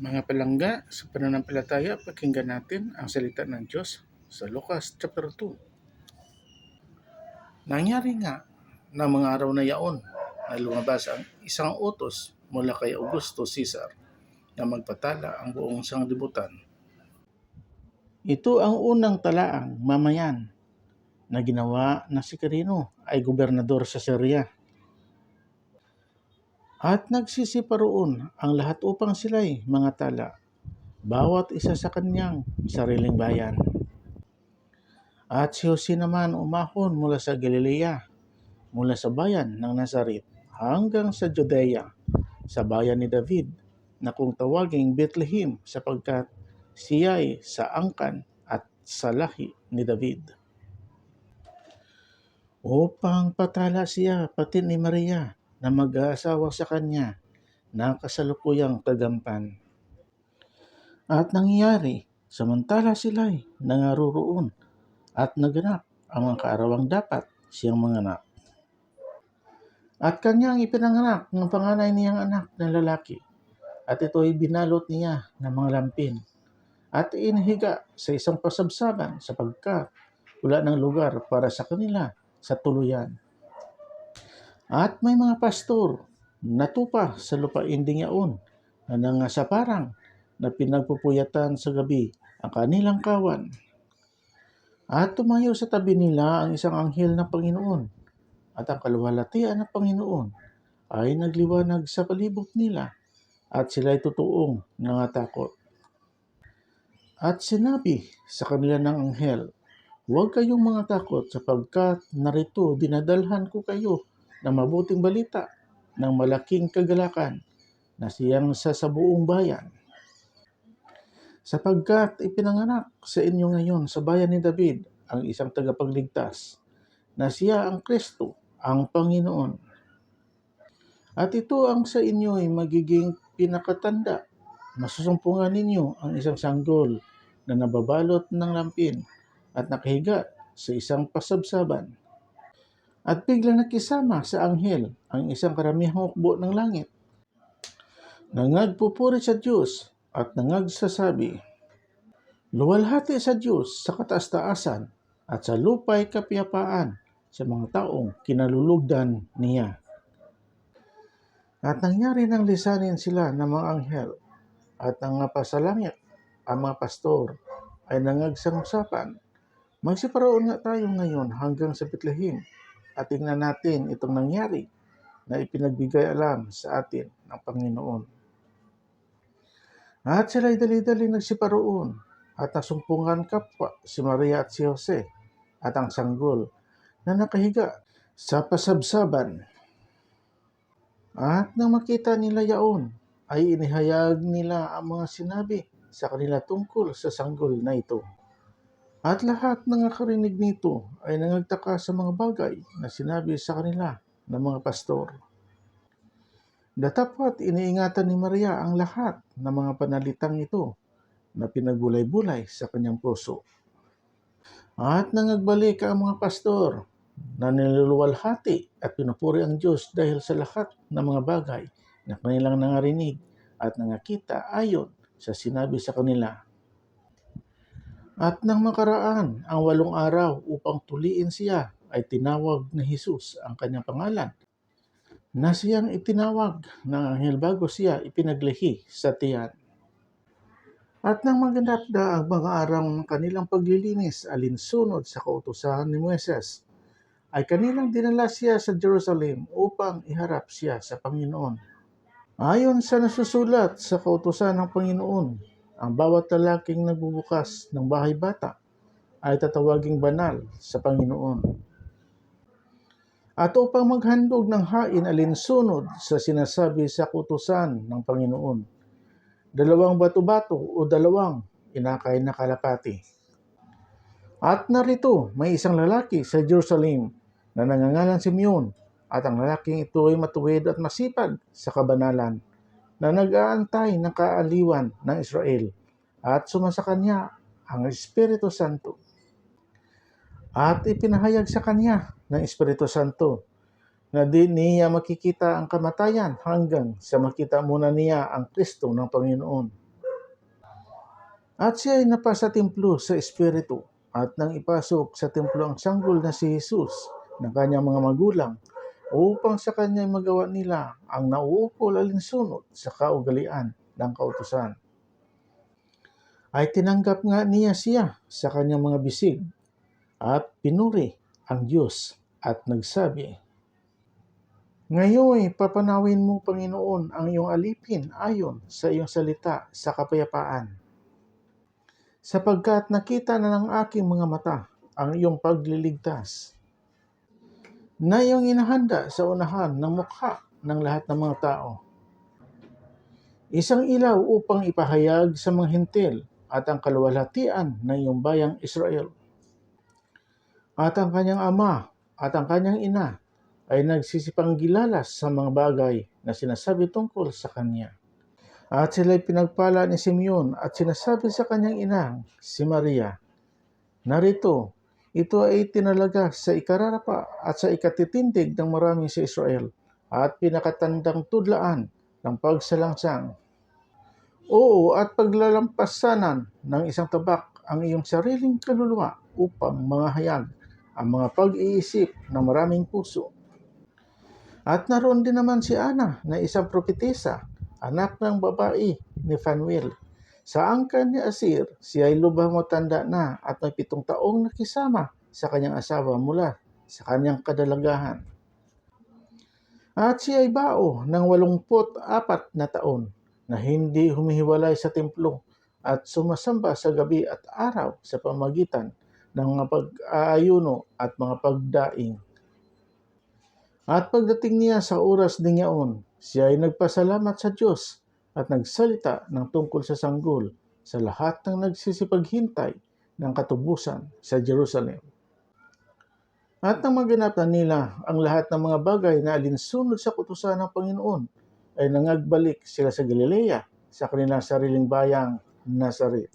Mga palangga, sa pananampalataya, pakinggan natin ang salita ng Diyos sa Lucas chapter 2. Nangyari nga na mga araw na yaon na lumabas ang isang utos mula kay Augusto Caesar na magpatala ang buong sanglibutan. Ito ang unang talaang mamayan na ginawa na si Quirino ay gobernador sa Syria. At nagsisiparoon ang lahat upang sila'y mga tala, bawat isa sa kanyang sariling bayan. At si Jose naman umahon mula sa Galilea, mula sa bayan ng Nazaret hanggang sa Judea, sa bayan ni David, na kung tawaging Bethlehem sapagkat siya'y sa angkan at sa lahi ni David. Upang patala siya pati ni Maria na mag-aasawa sa kanya ng kasalukuyang kagampan. At nangyari, samantala sila'y nangaruroon at naganap ang mga kaarawang dapat siyang manganak. At kanyang ipinanganak ng panganay niyang anak na lalaki. At ito'y binalot niya ng mga lampin. At inihiga sa isang pasabsaban sapagkat wala ng lugar para sa kanila sa tuluyan. At may mga pastor na tupa sa lupain ding yaon na nangasaparang na pinagpupuyatan sa gabi ang kanilang kawan. At tumayo sa tabi nila ang isang anghel ng Panginoon at ang kaluwalhatian ng Panginoon ay nagliwanag sa palibot nila at sila'y tutuong nangatakot. At sinabi sa kanila ng anghel, Huwag kayong mga takot sapagkat narito dinadalhan ko kayo ng mabuting balita ng malaking kagalakan na siyang sa sa buong bayan. Sapagkat ipinanganak sa inyo ngayon sa bayan ni David ang isang tagapagligtas na siya ang Kristo, ang Panginoon. At ito ang sa inyo ay magiging pinakatanda. Masusumpungan ninyo ang isang sanggol na nababalot ng lampin at nakahiga sa isang pasabsaban. At biglang nakisama sa anghel ang isang karamihang hukbo ng langit. Nangagpupuri sa Diyos at nangagsasabi, Luwalhati sa Diyos sa kataas-taasan at sa lupay kapayapaan sa mga taong kinalulugdan niya. At nangyari ng lisanin sila ng mga anghel at ang pasalangit ang mga pastor ay nangagsangusapan. Magsiparoon nga tayo ngayon hanggang sa Bethlehem at tingnan natin itong nangyari na ipinagbigay alam sa atin ng Panginoon. At sila'y dali-dali nagsiparoon at nasumpungan kapwa si Maria at si Jose at ang sanggol na nakahiga sa pasabsaban. At nang makita nila yaon, ay inihayag nila ang mga sinabi sa kanila tungkol sa sanggol na ito. At lahat ng nakarinig nito ay nangagtaka sa mga bagay na sinabi sa kanila ng mga pastor. Datapwat iniingatan ni Maria ang lahat ng mga panalitang ito na pinagbulay-bulay sa kanyang puso. At nangagbalik ang mga pastor na niluluwalhati at pinupuri ang Diyos dahil sa lahat ng mga bagay na kanilang nangarinig at nangakita ayon sa sinabi sa kanila. At nang makaraan ang walong araw upang tuliin siya, ay tinawag na Jesus ang kanyang pangalan na siyang itinawag ng anghel bago siya ipinaglihi sa tiyan. At nang maganap na ang mga araw ng kanilang paglilinis alinsunod sa kautusan ni Moises, ay kanilang dinala siya sa Jerusalem upang iharap siya sa Panginoon. Ayon sa nasusulat sa kautusan ng Panginoon, ang bawat lalaking nagbubukas ng bahay bata ay tatawaging banal sa Panginoon. At upang maghandog ng hain alinsunod sa sinasabi sa kautusan ng Panginoon, dalawang bato-bato o dalawang inakay na kalapati. At narito, may isang lalaki sa Jerusalem na nangangalan Simeon at ang lalaking ito ay matuwid at masipag sa kabanalan na nag-aantay ng kaaliwan ng Israel at sumasa kanya ang Espiritu Santo. At ipinahayag sa kanya ng Espiritu Santo na di niya makikita ang kamatayan hanggang sa makita muna niya ang Kristo ng Panginoon. At siya ay napasa templo sa Espiritu at nang ipasok sa templo ang sanggol na si Jesus ng kanyang mga magulang upang sa kanya magawa nila ang nauukol alinsunod sa kaugalian ng kautusan. Ay tinanggap nga niya siya sa kanyang mga bisig at pinuri ang Diyos at nagsabi, Ngayon, papanawin mo, Panginoon, ang iyong alipin ayon sa iyong salita sa kapayapaan. Sapagkat nakita na ng aking mga mata ang iyong pagliligtas na iyong inahanda sa unahan ng mukha ng lahat ng mga tao. Isang ilaw upang ipahayag sa mga hintil at ang kaluwalhatian ng iyong bayang Israel. At ang kanyang ama at ang kanyang ina ay nagsisipanggilalas sa mga bagay na sinasabi tungkol sa kanya. At sila'y pinagpala ni Simeon at sinasabi sa kanyang inang, si Maria, Narito, ito ay tinalaga sa ikararapa at sa ikatitindig ng marami sa Israel at pinakatandang tudlaan ng pagsalangsang. Oo, at paglalampasanan ng isang tabak ang iyong sariling kaluluwa upang mga hayag ang mga pag-iisip ng maraming puso. At naroon din naman si Ana na isang propetesa, anak ng babae ni Fanuel. Sa angkan ni Asir, siya ay lubhang matanda na at may pitong taong nakisama sa kanyang asawa mula sa kanyang kadalagahan. At siya ay bao ng walumput apat na taon na hindi humihiwalay sa templo at sumasamba sa gabi at araw sa pamagitan ng mga pag-aayuno at mga pagdaing. At pagdating niya sa oras ng yaon, siya ay nagpasalamat sa Diyos at nagsalita ng tungkol sa sanggol sa lahat ng nagsisipaghintay ng katubusan sa Jerusalem. At nang maganap na nila ang lahat ng mga bagay na alinsunod sa kutusan ng Panginoon, ay nangagbalik sila sa Galilea sa kanilang sariling bayang Nazaret.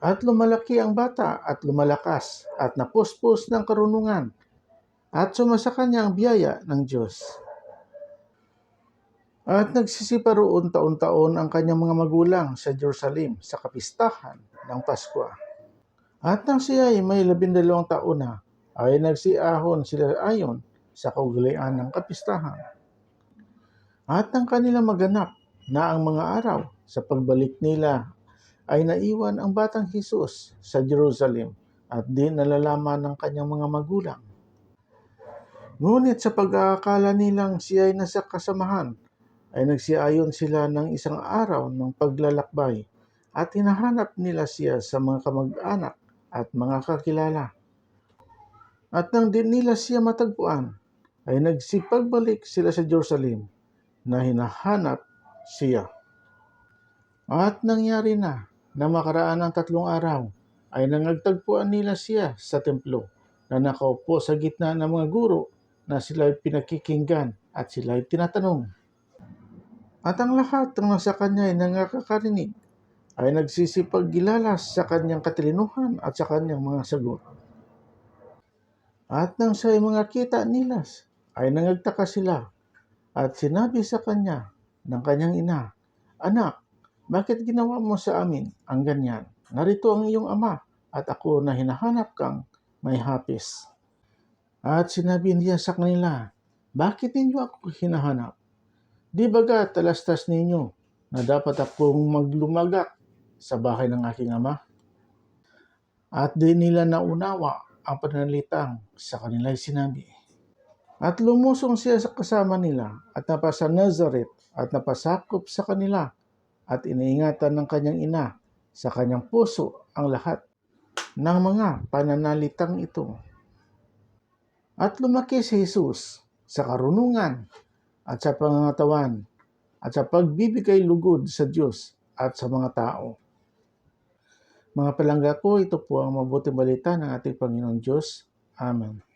At lumalaki ang bata at lumalakas at napuspos ng karunungan at sumasa kanya ang biyaya ng Diyos. At nagsisiparoon taon-taon ang kanyang mga magulang sa Jerusalem sa kapistahan ng Pasko. At nang siya ay may labindalawang taon na, ay nagsiahon sila ayon sa kaugalian ng kapistahan. At nang kanila maganap na ang mga araw sa pagbalik nila ay naiwan ang batang Jesus sa Jerusalem at di nalalaman ng kanyang mga magulang. Ngunit sa pag-aakala nilang siya ay nasa kasamahan, ay nagsiayon sila ng isang araw ng paglalakbay at hinahanap nila siya sa mga kamag-anak at mga kakilala. At nang din nila siya matagpuan, ay nagsipagbalik sila sa Jerusalem na hinahanap siya. At nangyari na na makaraan ng tatlong araw ay nangagtagpuan nila siya sa templo na nakaupo sa gitna ng mga guro na sila ay pinakikinggan at sila ay tinatanong. At ang lahat ng nasa kanya ay nangakakarinig ay nagsisipaggilalas sa kanyang katilinuhan at sa kanyang mga sagot. At nang sa mga kita nila ay nangagtaka sila at sinabi sa kanya ng kanyang ina, Anak, bakit ginawa mo sa amin ang ganyan? Narito ang iyong ama at ako na hinahanap kang may hapis. At sinabi niya sa kanila, Bakit ninyo ako hinahanap? Di baga talastas ninyo na dapat akong maglumagak sa bahay ng aking ama? At di nila naunawa ang panalitang sa kanila sinabi. At lumusong siya sa kasama nila at napasa Nazareth at napasakop sa kanila at iniingatan ng kanyang ina sa kanyang puso ang lahat ng mga pananalitang ito. At lumaki si Jesus sa karunungan at sa pangangatawan at sa pagbibigay lugod sa Diyos at sa mga tao. Mga palangga ko, ito po ang mabuting balita ng ating Panginoon Diyos. Amen.